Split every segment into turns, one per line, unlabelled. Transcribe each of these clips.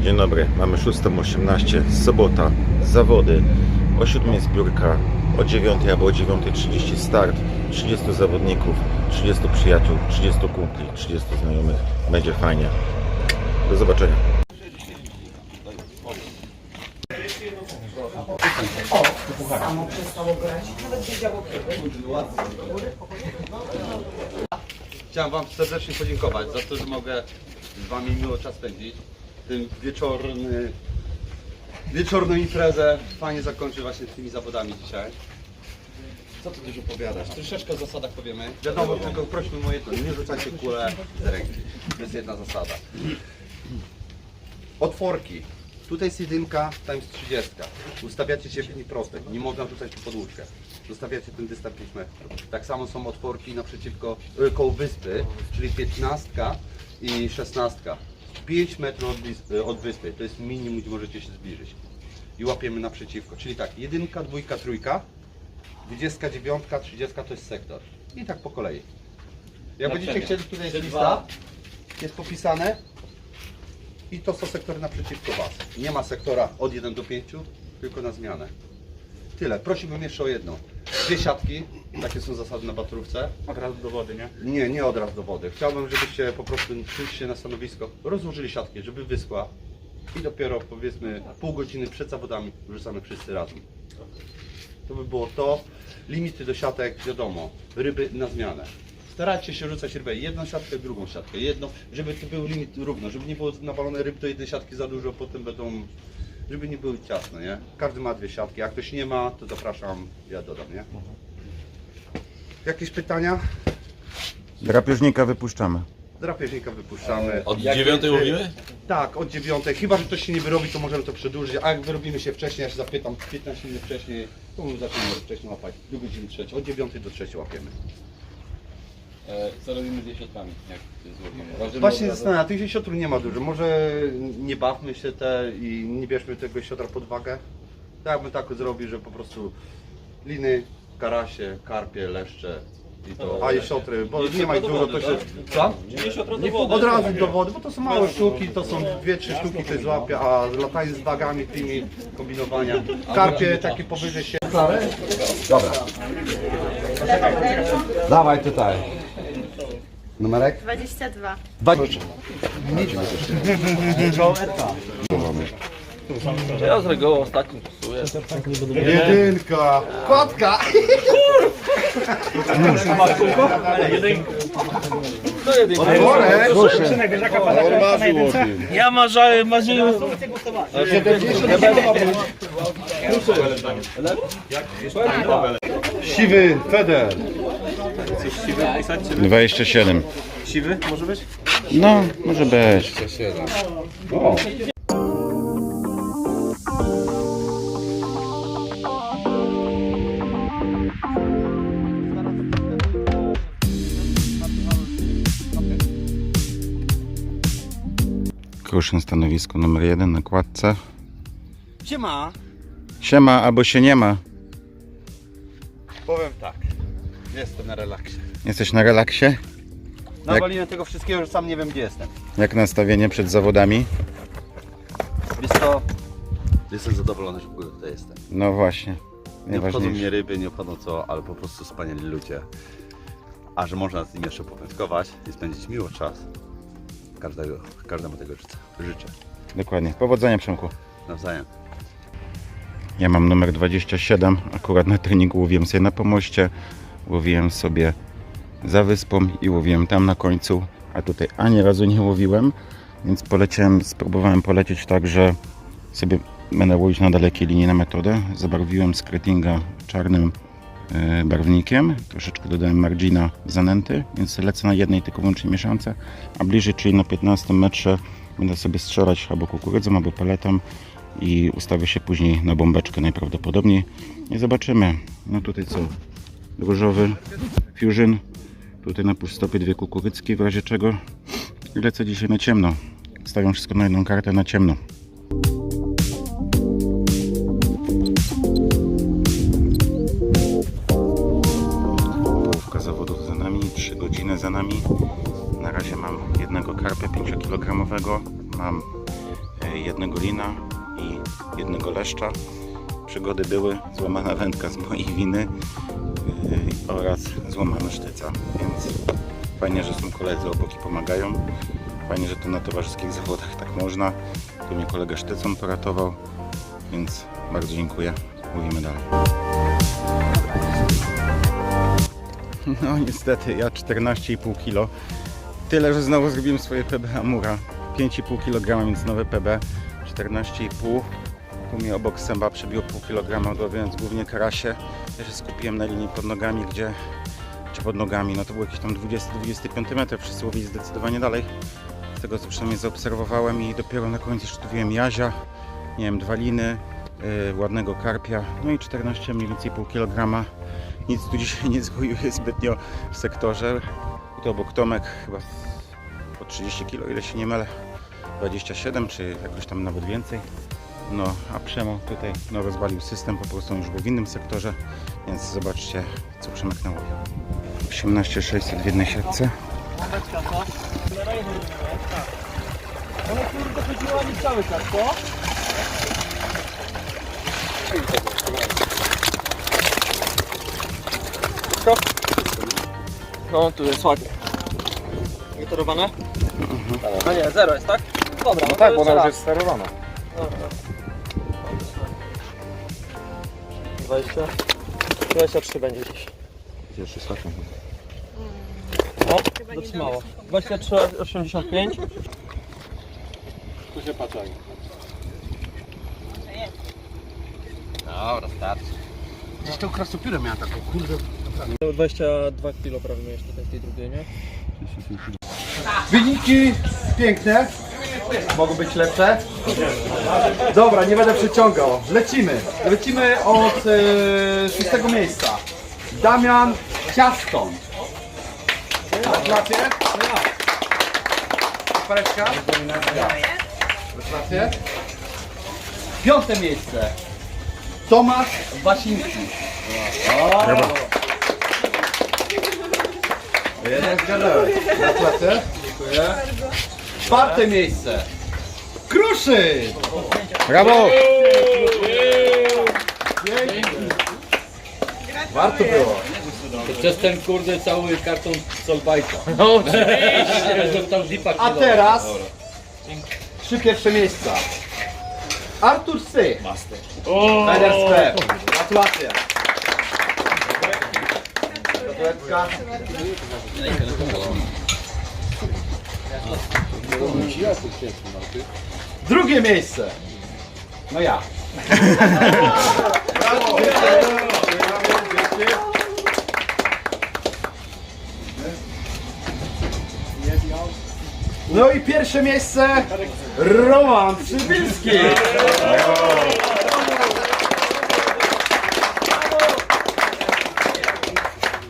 Dzień dobry, mamy 6.18, sobota, zawody, o 7 zbiórka, o 9 albo o 9.30 start, 30 zawodników, 30 przyjaciół, 30 kumpli, 30 znajomych, będzie fajnie. Do zobaczenia.
Chciałem Wam serdecznie podziękować za to, że mogę z Wami miło czas spędzić. Tym wieczorny, wieczorną imprezę fajnie zakończyć właśnie tymi zawodami dzisiaj. Co tu dużo opowiadać? Troszeczkę o zasadach powiemy. Wiadomo, tylko prośmy o jedno, nie rzucajcie kule z ręki. To jest jedna zasada. Otworki. Tutaj jest jedynka, tam jest 30. Ustawiacie się w linii prostej. Nie można rzucać pod łódkę. Zostawiacie ten dystans 5 metrów. Tak samo są otworki naprzeciwko, y, koło wyspy, czyli 15 i 16. 5 metrów od, y, od wyspy. To jest minimum, gdzie możecie się zbliżyć. I łapiemy naprzeciwko. Czyli tak, jedynka, dwójka, trójka, 29, 30 to jest sektor. I tak po kolei. Jak będziecie chcieli, tutaj jest lista, jest popisane, i to są sektory naprzeciwko Was. Nie ma sektora od 1 do 5, tylko na zmianę. Tyle. Prosiłbym jeszcze o jedno. Dwie siatki, takie są zasady na baturówce.
Od razu do wody, nie?
Nie, nie od razu do wody. Chciałbym, żebyście po prostu przyszli na stanowisko, rozłożyli siatki, żeby wyschła i dopiero powiedzmy pół godziny przed zawodami wrzucamy wszyscy razem. To by było to. Limity do siatek, wiadomo, ryby na zmianę. Starajcie się rzucać rybę jedną siatkę, drugą siatkę, jedną, żeby to był limit równo, żeby nie było nawalone ryb do jednej siatki za dużo, potem będą, żeby nie były ciasne, nie? Każdy ma dwie siatki, jak ktoś nie ma, to zapraszam, ja dodam, nie? Jakieś pytania?
Drapieżnika wypuszczamy.
Drapieżnika wypuszczamy.
Od dziewiątej mówimy?
Tak, od dziewiątej. Chyba, że ktoś się nie wyrobi, to możemy to przedłużyć. A jak wyrobimy się wcześniej, ja się zapytam 15 minut wcześniej, to my zaczniemy wcześniej łapać. Do godziny trzeciej. Od dziewiątej do trzeciej łapiemy.
E, co robimy z jesiotrami? Jak złowimy?
Właśnie zastanawiam, tych siotrów nie ma dużo. Może nie bawmy się te i nie bierzmy tego siotra pod wagę. Tak bym tak zrobił, że po prostu liny, karasie, karpie, leszcze i to. A i siotry, bo nie ma ich dużo, to się. Co? Od razu do wody, bo to są małe sztuki, to są dwie, trzy sztuki ktoś złapie, a latanie z wagami tymi kombinowania. Karpie takie powyżej się. Dawaj tutaj. Numerek?
22.
Ja z reguły ostatnim psuję.
Jedynka. Kotka.
No jedynka.
Worek.
Jaka pada na jedynce? Ja marzałem, marzyłem.
Siwy Feder.
27.
Siwy może być?
No, może być. Kruszyn stanowisko numer jeden na kładce.
Siema.
Siema albo się nie ma.
Powiem tak. Jestem na relaksie.
Jesteś na relaksie?
Nawaliłem tego wszystkiego, że sam nie wiem gdzie jestem.
Jak nastawienie przed zawodami?
Wiesz co? Jestem zadowolony, że w ogóle tutaj jestem.
No właśnie.
Nie obchodzą mnie ryby, nie obchodzą co, ale po prostu wspaniali ludzie. A że można z nimi jeszcze powędkować i spędzić miło czas, każdego, każdemu tego życzę. życzę.
Dokładnie. Powodzenia Przemku.
Nawzajem.
Ja mam numer 27. Akurat na treningu łowiłem sobie na pomoście. Łowiłem sobie za wyspą i łowiłem tam na końcu. A tutaj ani razu nie łowiłem. Więc poleciałem, spróbowałem polecieć tak, że sobie będę łowić na dalekiej linii na metodę. Zabarwiłem skrytinga czarnym e, barwnikiem. Troszeczkę dodałem margina zanęty, więc lecę na jednej tylko wyłącznie mieszance. A bliżej, czyli na 15 metrze będę sobie strzelać albo kukurydzą, albo paletem i ustawię się później na bombeczkę najprawdopodobniej i zobaczymy. No tutaj co? Różowy Fusion. Tutaj na półstopie dwie kukurydzki w razie czego. Lecę dzisiaj na ciemno. Stawiam wszystko na jedną kartę na ciemno. Połówka zawodów za nami, 3 godziny za nami. Na razie mam jednego karpia 5-kilogramowego, mam e, jednego lina i jednego leszcza. Przygody były, złamana wędka z mojej winy oraz złamana sztyca, więc fajnie, że są koledzy obok i pomagają. Fajnie, że to na towarzyskich zawodach tak można. Tu mnie kolega sztycą poratował, więc bardzo dziękuję. Mówimy dalej. No niestety, ja 14,5 kg. Tyle, że znowu zrobiłem swoje PB Amura. 5,5 kg, więc nowe PB. 14,5 tu mi obok sęba przebiło pół kilograma, ładując głównie karasie. Ja się skupiłem na linii pod nogami, gdzie, czy pod nogami, no to było jakieś tam 20-25 metrów przy słowie zdecydowanie dalej. Z tego co przynajmniej zaobserwowałem i dopiero na końcu sztudiłem jazia, nie wiem, dwa liny, yy, ładnego karpia, no i 14 mniej więcej pół kilograma. Nic tu dzisiaj nie zwojuję zbytnio w sektorze. Tu obok Tomek chyba po 30 kg, ile się nie mylę. 27 czy jakoś tam nawet więcej. No, a Przemo tutaj no, rozwalił system, po prostu on już był w innym sektorze, więc zobaczcie, co Przemek nałowił. 18600 w jednej siatce.
Ona kurde chodziła mi cały czas, co? No, tu jest ładnie. Wytorowane? A nie, zero jest, tak? Dobra, no, tak, bo ona już jest sterowana. Dobra. 20. 23 będzie gdzieś.
Pierwszy skaczą.
O, dotrzymało. 23,85.
Tu się patrzaj.
Dobra, starczy. Gdzieś tą krasopiórę miałem taką, kurde.
22 kg prawie miałeś tutaj w tej drugiej, nie?
Wyniki piękne. Mogą być lepsze. Dobra, nie będę przeciągał. Lecimy. Lecimy od e, szóstego miejsca. Damian Ciaston. Gratulacje. Pareczka. Gratulacje. Piąte miejsce. Tomasz Wasiński. O! Jeden zgadnąłeś. Gratulacje. Dziękuję. Czwarte miejsce. Kruszy!
Brawo!
Warto było.
To przez ten kurde cały karton Solbajka. No oczywiście.
A teraz trzy pierwsze miejsca. Artur Sy. Rider Sklep. Gratulacje. Gratulacja. Drugie miejsce. No ja. No i pierwsze miejsce Roman Przybylski.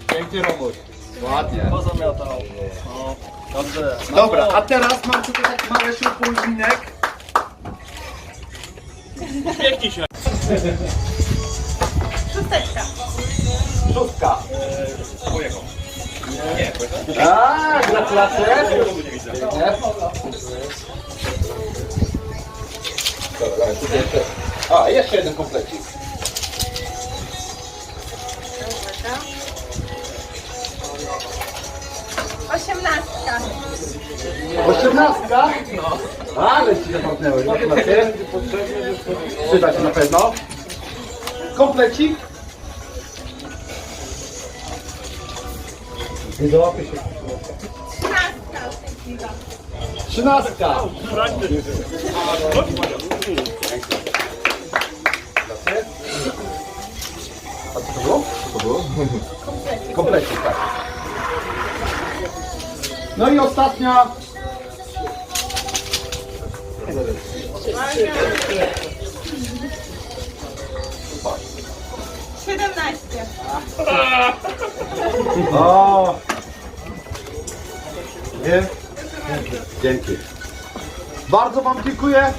Pięknie Romuś. Ładnie.
Pozamiatał. No, dobrze.
Dobra, a teraz mam tutaj taki mały śródpółminek. Szóstka. A, gratulacje. Pięknie. A, jeszcze jeden komplecik.
Osiemnastka.
Osiemnastka? Ale ci zapomniałeś, gratulacje. Przyda się na pewno. Komplecik. Nie dołapie się.
Trzynastka.
A co to było? Co to było? Komplecik, tak. No i ostatnia.
Siedemnaście.
O! Nie? Dzięki. Bardzo Wam dziękuję.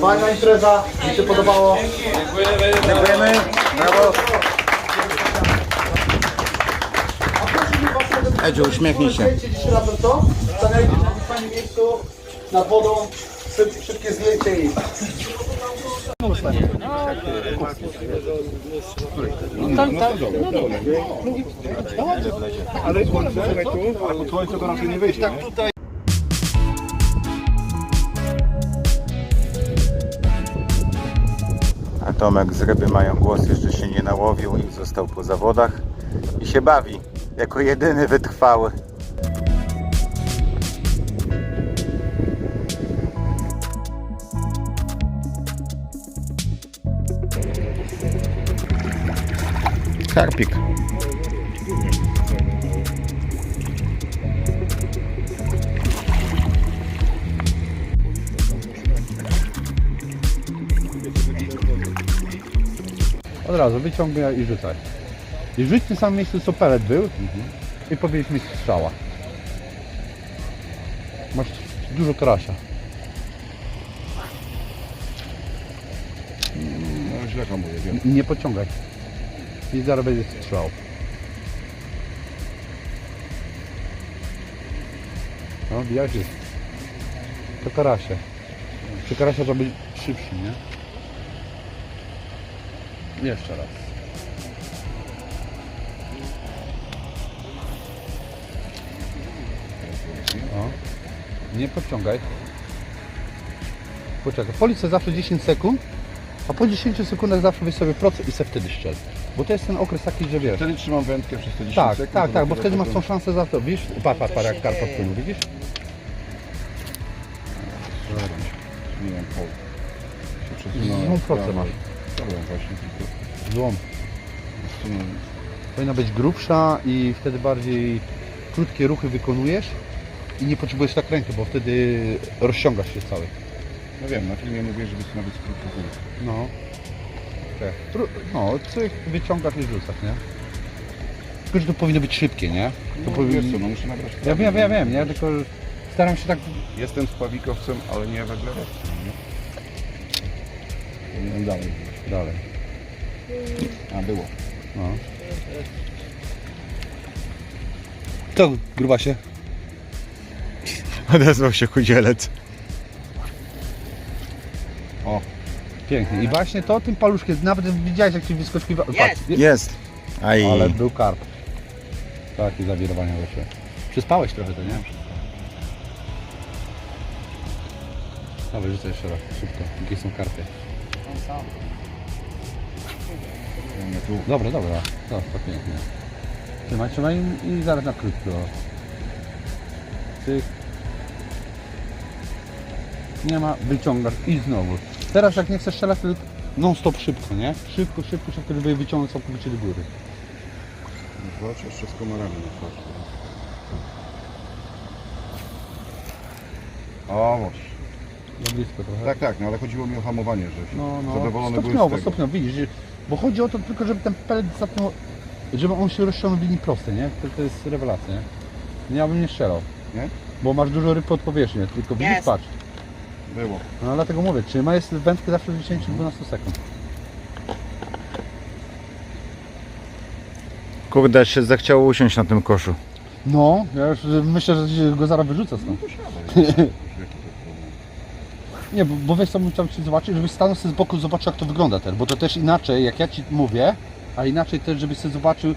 Fajna impreza, mi się podobało.
Dziękujemy. Brawo!
A proszę mi Was
Edziu, uśmiechnij się.
Dzisiaj razem to? Stanęliście w takim fajnym miejscu nad wodą. Szyb, szybkie zdjęcie i...
A Tomek z ryby mają głos, jeszcze się nie nałowił i został po zawodach i się bawi. Jako jedyny wytrwały. Karpik.
Od razu wyciągaj i rzucaj. I rzuć w tym samym miejscu co pelet był i powinieneś mieć strzała. Masz dużo krasia.
No źle hamuję, wiem.
Nie pociągaj. I zaraz będzie strzał. No, jest. To karasie. Przy karasie trzeba być szybszy, nie? Jeszcze raz. O. Nie podciągaj. Poczekaj. Policz sobie zawsze 10 sekund, a po 10 sekundach zawsze weź sobie procent i se wtedy strzel. Bo to jest ten okres taki, że wiesz.
Wtedy trzymam wędkę przez te 10
Tak,
sekund.
tak, tak, bo wtedy masz tą szansę za to. Widzisz? Patrz, patrz, patrz jak karpa wpłynu, widzisz?
Nie wiem, po. się przesunąłem.
Złą procę masz.
Dobra, właśnie, zsunąłem.
Powinna być grubsza i wtedy bardziej krótkie ruchy wykonujesz i nie potrzebujesz tak ręki, bo wtedy rozciągasz się cały.
No wiem, na filmie mówię, żeby to nawet było.
No. Tak. Tru- No, cyk, wyciągasz i rzucasz, nie? Tylko, że to powinno być szybkie, nie? To
No,
powinno...
wiesz co, no muszę nabrać
Ja wiem, ja wiem, nie? Tylko staram się tak...
Jestem spławikowcem, ale nie węglowcem, nie? Powinienem dalej.
Dalej.
A, było.
No. To gruba się.
Odezwał się chudzielec.
O, pięknie. I właśnie to tym paluszkiem, nawet widziałeś jak ci wyskoczyła. Patrz,
Jest. Aj.
ale był karp. Takie zawirowania wyszły. Przyspałeś trochę to, nie? Dobra, rzucę jeszcze raz, szybko. Jakie są karpy? Dobra, dobra. No, to pięknie. Trzymaj, trzymaj i- i zaraz na krótko. Cyk. Nie ma, wyciągasz i znowu. Teraz jak nie chcesz strzelać, to non stop szybko, nie? Szybko, szybko, szybko, żeby je wyciągnąć całkowicie do góry.
Zobacz, jeszcze z komarami na twarzy. O, właśnie.
Za blisko trochę.
Tak, tak, no ale chodziło mi o hamowanie, że się
No, no.
zadowolony byłem z
Stopniowo,
tego.
stopniowo, widzisz, bo chodzi o to tylko, żeby ten pelet zatnął, żeby on się rozciągnął w linii prostej, nie? To, to jest rewelacja, nie? Ja bym nie strzelał.
Nie?
Bo masz dużo ryb pod powierzchnią, tylko widzisz,
Jest.
patrz.
Było.
No dlatego mówię, trzyma jest wędkę zawsze w 10-12 sekund.
Kurde, się zachciało usiąść na tym koszu.
No, ja już myślę, że go zaraz wyrzucę stąd. Nie, bo, bo wiesz co bym chciał Ci zobaczyć, żebyś stanął sobie z boku i zobaczył jak to wygląda też, bo to też inaczej, jak ja Ci mówię, a inaczej też, żebyś sobie zobaczył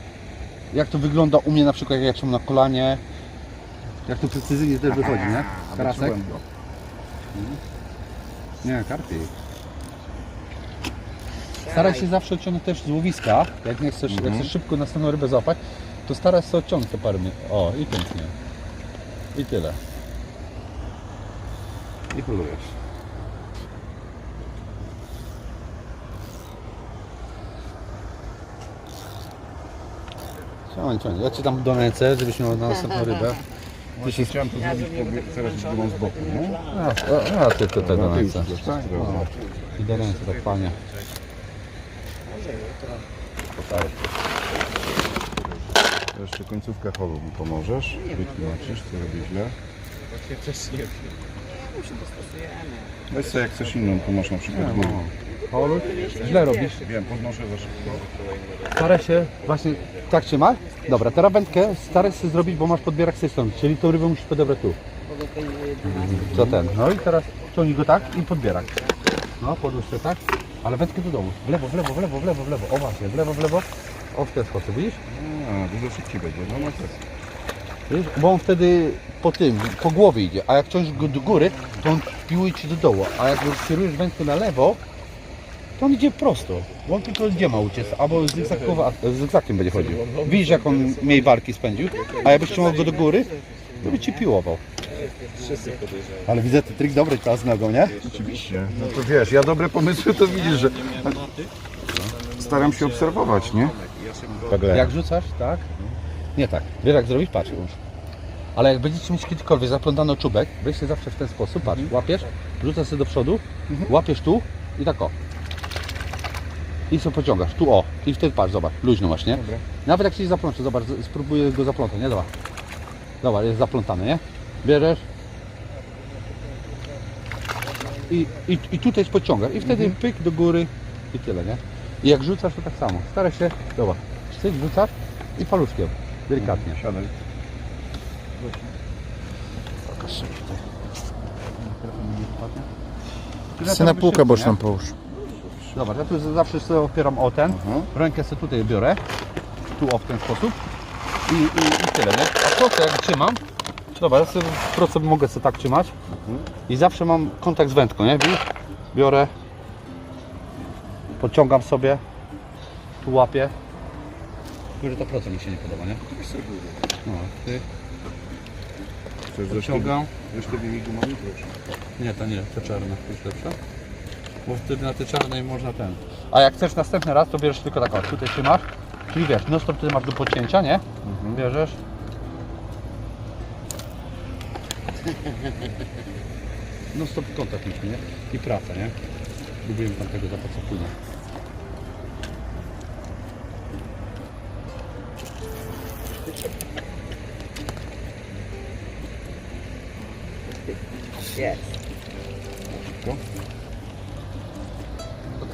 jak to wygląda u mnie na przykład, jak ja trzymam na kolanie, jak to precyzyjnie też wychodzi, nie? Karasek?
Go.
Nie, karpik. Staraj się zawsze odciągnąć też z łowiska, jak nie chcesz, jak chcesz szybko następną rybę złapać, to staraj się odciągnąć to parę minut. O, i pięknie. I tyle. I holujesz. Ciągnij, ciągnij. Ja Ci tam do ręce, żebyś miał na następną rybę.
Właśnie chciałem to zrobić po- teraz drugą z boku, nie?
A, a, a ty do
No, ty już
ręce.
też?
No. I do ręce tak panie.
Jeszcze końcówkę holu mi pomożesz. Wytłumaczysz, co robię źle.
Weź sobie jak coś inną, tu masz na przykład górę.
Źle robisz.
Wiem, podnoszę za szybko.
Staraj się właśnie tak trzymać. Dobra, teraz wędkę staraj się zrobić, bo masz podbierak z strony, czyli tą rybę musisz podebrać tu. Co ten? No i teraz ciągnij go tak i podbierak. No, podłóż się tak, ale wędkę do dołu. W lewo, w lewo, w lewo, w lewo, w lewo. O właśnie, w lewo, w lewo. O w ten sposób, widzisz?
A, dużo szybciej będzie, no masz rację.
Widzisz? Bo on wtedy po tym, po głowie idzie, a jak ciągniesz go do góry, to on piłuje ci do dołu, a jak kierujesz wędkę na lewo, to on idzie prosto, bo on tylko gdzie ma uciec, albo zygzakowo, zygzakiem będzie chodził. Widzisz jak on mniej walki spędził, a jakbyś ciągnął go do góry, to by ci piłował. Ale widzę, ten trik dobry czas z nogą, nie?
Oczywiście. No to wiesz, ja dobre pomysły to widzisz, że staram się obserwować, nie?
Jak rzucasz, tak? Nie tak. Wiesz jak zrobić? Patrz. Ale jak będziecie mieć kiedykolwiek zaplątany czubek, weźcie zawsze w ten sposób, patrz, łapiesz, rzucasz sobie do przodu, łapiesz tu i tak o. I sobie pociągasz, tu o. I wtedy patrz, zobacz, luźno masz, nie? Nawet jak się zaplącze, zobacz, spróbuję go zaplątać, nie? Zobacz. Zobacz, jest zaplątany, nie? Bierzesz. I, i, i tutaj pociągasz. I wtedy pyk do góry i tyle, nie? I jak rzucasz, to tak samo. Staraj się, zobacz, cyk, rzucasz i paluszkiem, delikatnie.
Siadaj. Chcę na półkę boczną połóż.
Dobra, ja tu zawsze sobie opieram o ten,
Mhm.
rękę sobie tutaj biorę, tu o w ten sposób i, i, i tyle, nie? A prosto jak trzymam, dobra, ja sobie prosto mogę sobie tak trzymać i zawsze mam kontakt z wędką, nie? Biorę, podciągam sobie, tu łapię, tylko że to prosto mi się nie podoba, nie? No, ty,
Chcesz
podciągam,
ze sztywnymi gumami? Proszę.
Nie, to nie, te czarne jest lepsze. Bo wtedy na te czarnej można ten. A jak chcesz następny raz, to bierzesz tylko tak, o, tutaj trzymasz. Czyli wiesz, no stop wtedy masz do podcięcia, nie? Bierzesz. No stop kontakt mieliśmy, nie? I praca, nie? Lubiłem tam tego za co płynie.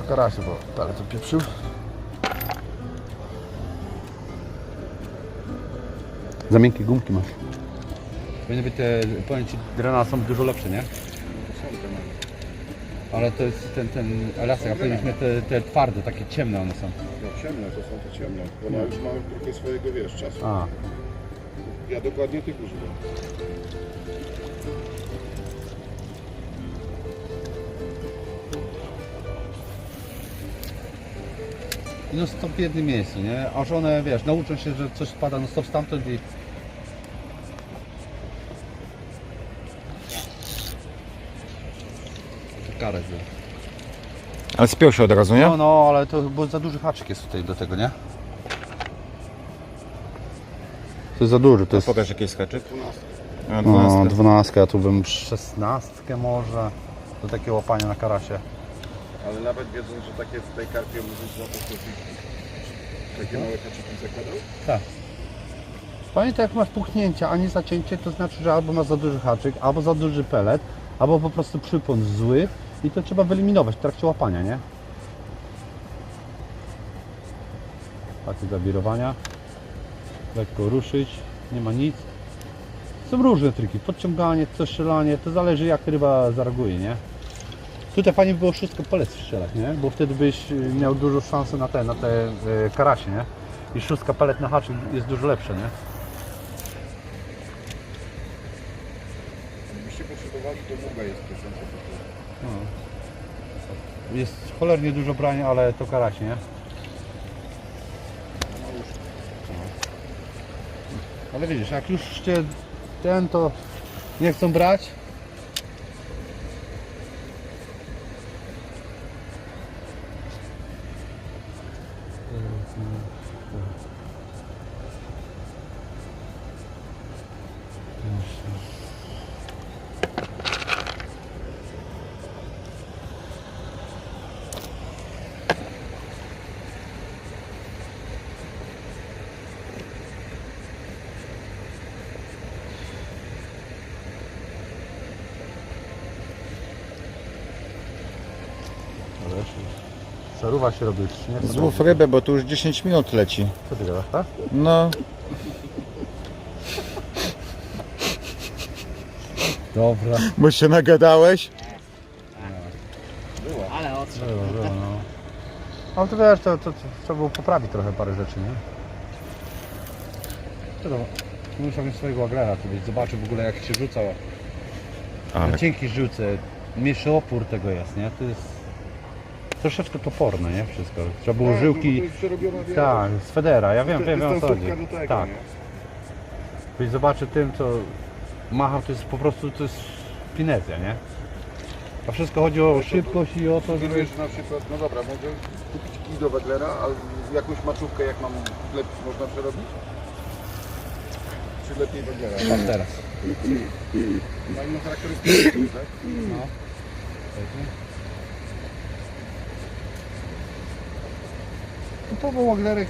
Karasie, bo ale to pieprzył. Za miękkie gumki masz. Powinny być te, powiem Ci, drena są dużo lepsze, nie? Ale to jest ten, ten elastek, a powinniśmy te, te twarde, takie ciemne one są.
No ciemne, to są te ciemne. Bo ja już mam trochę swojego, wiesz, czasu.
A,
Ja dokładnie tych używam.
No stop w jednym miejscu, nie? Aż one, wiesz, nauczą się, że coś spada no stop stamtąd i... To karę zrobię.
Ale spiął się od razu, nie?
No, no, ale to bo za duży haczyk jest tutaj do tego, nie? To jest za duży, to jest...
Pokaż jaki jest haczyk. A,
No,
12.
dwunastkę, a tu bym szesnastkę może do takiego łapania na karasie.
Ale nawet wiedząc, że takie w tej karpie możesz złapać to takie małe haczyki zakładał?
Tak. Pamiętaj, jak masz puchnięcia, a nie zacięcie, to znaczy, że albo masz za duży haczyk, albo za duży pelet, albo po prostu przypon zły i to trzeba wyeliminować w trakcie łapania, nie? Takie zawirowania. Lekko ruszyć, nie ma nic. Są różne triki, podciąganie, strzelanie, to zależy jak ryba zareaguje, nie? Tutaj fajnie by było wszystko pelet strzelać, nie? Bo wtedy byś y, miał dużo szansy na te, na te y, karasie, nie? I szóstka pelet na haczyk jest dużo lepsze, nie?
Gdybyście potrzebowali, to muga jest piosenka.
Jest cholernie dużo brania, ale to karasie, nie? Ale widzisz, jak już cię ten, to nie chcą brać, wiesz. Żarówa się robi już, nie? Co
Złów
to-
rybę, bo tu już 10 minut leci.
Co ty gadasz, tak?
No,
Dobra.
bo się nagadałeś.
Ale ostrze.
Było, było, no. Ale to wiesz, to, to, to trzeba było poprawić trochę parę rzeczy, nie? To, muszę mieć swojego agrara, to byś zobaczył w ogóle jak się rzuca
Ale
na cienkiej żyłce. Mniejszy opór tego jest, nie? To jest troszeczkę toporne, nie? Wszystko. Trzeba było
Tak,
żyłki...
no bo to jest przerobiona, wiesz,
Tak, z Federa, ja wiem, wiem, wiem o co chodzi.
dystansówka do tego,
Tak.
nie?
Byś zobaczył tym, co machał, to jest po prostu, to jest finezja, nie? A wszystko chodzi o szybkość i o to, żeby...
Wiesz, na przykład, no dobra, mogę kupić kij do Weglera, ale jakąś maczówkę jak mam lepiej można przerobić? Czy lepiej Weglera?
Tak teraz.
Ma inną charakterystykę, tak?
No waglerek,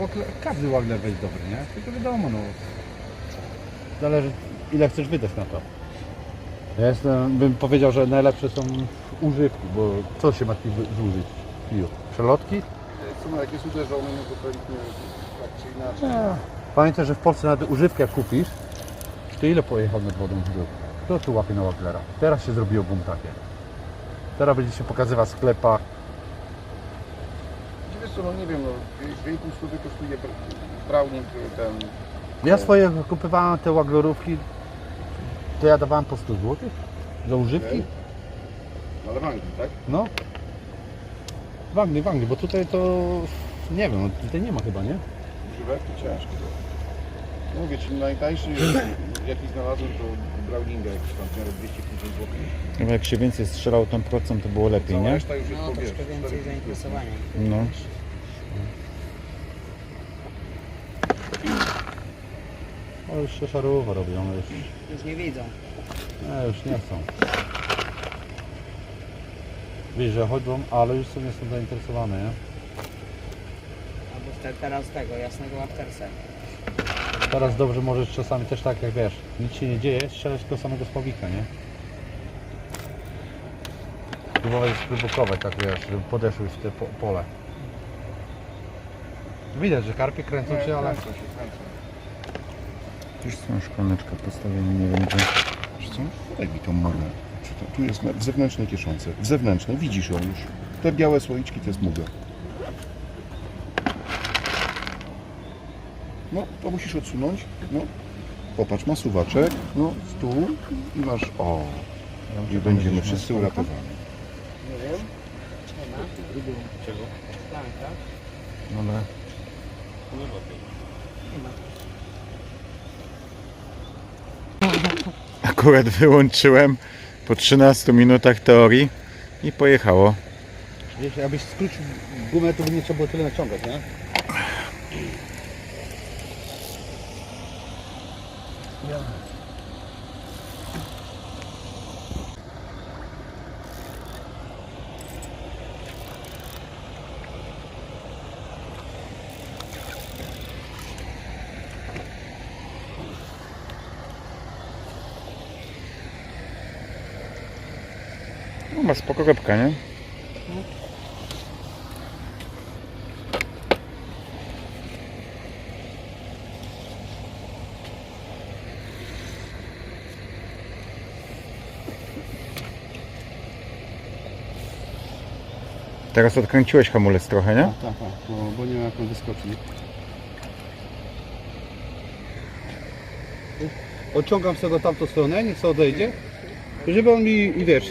wagle, każdy wagler jest dobry, nie? Tylko wiadomo, no. Zależy ile chcesz wydać na to. Ja jestem, bym powiedział, że najlepsze są używki, bo co się ma tu zużyć? Piu. Przelotki?
W sumie jak jest uderzony, no to pewnie tak czy inaczej.
Pamiętaj, że w Polsce nawet używkę jak kupisz, to ile pojechał nad wodą był? Kto tu łapie na waglera? Teraz się zrobiło boom takie. Teraz będzie się pokazywać w sklepach.
Co, no nie wiem, no 2,5 stówy kosztuje br- Browning ten...
Ja swoje kupowałem te waglerówki, to ja dawałem po 100 zł za używki.
Ale w Anglii, tak?
No. W Anglii, w Anglii, bo tutaj to nie wiem, no tutaj nie ma chyba, nie?
Używek to ciężko. No Mówię ci, najtańszy jaki znalazłem to Browninga jakiś tam miarę 250 zł.
Chyba jak się więcej strzelał tą procent, to było lepiej,
Cała
nie?
reszta już jest
No troszkę więcej
4,5.
zainteresowania.
No.
Ale już się szarowo robią, już,
Już nie widzą.
nie, już nie chcą. Wiesz, że chodzą, ale już są, nie są zainteresowane, nie?
Albo te, teraz tego, jasnego aftersa.
Teraz dobrze możesz czasami też tak, jak wiesz, nic się nie dzieje, strzelać do samego spławika, nie? Próbować spróbować, tak wiesz, żeby podeszły w te po, pole. Widać, że karpie kręcą się, ale...
Kręcą się, kręcą.
Już są szklaneczka postawiona, nie wiem gdzie.
Wiesz co? Daj mi tą morę. Czy to, tu jest na- w zewnętrznej kieszonce. W zewnętrznej, widzisz ją już. Te białe słoiczki to jest muga. No, to musisz odsunąć. No, popatrz, ma suwaczek. No, stół i masz... O, i będziemy wszyscy uratowani.
Szklanka.
Ale... Akurat wyłączyłem po 13 minutach teorii i pojechało.
Wiesz, jakbyś skrócił gumę, to by nie trzeba było tyle naciągać, nie?
No ma spoko rybka, nie? Teraz odkręciłeś hamulec trochę, nie?
Tak, tak, bo, bo nie wiem jak on wyskoczy. Odciągam sobie go tamtą stronę, niech sobie odejdzie. Żeby on mi, i wiesz,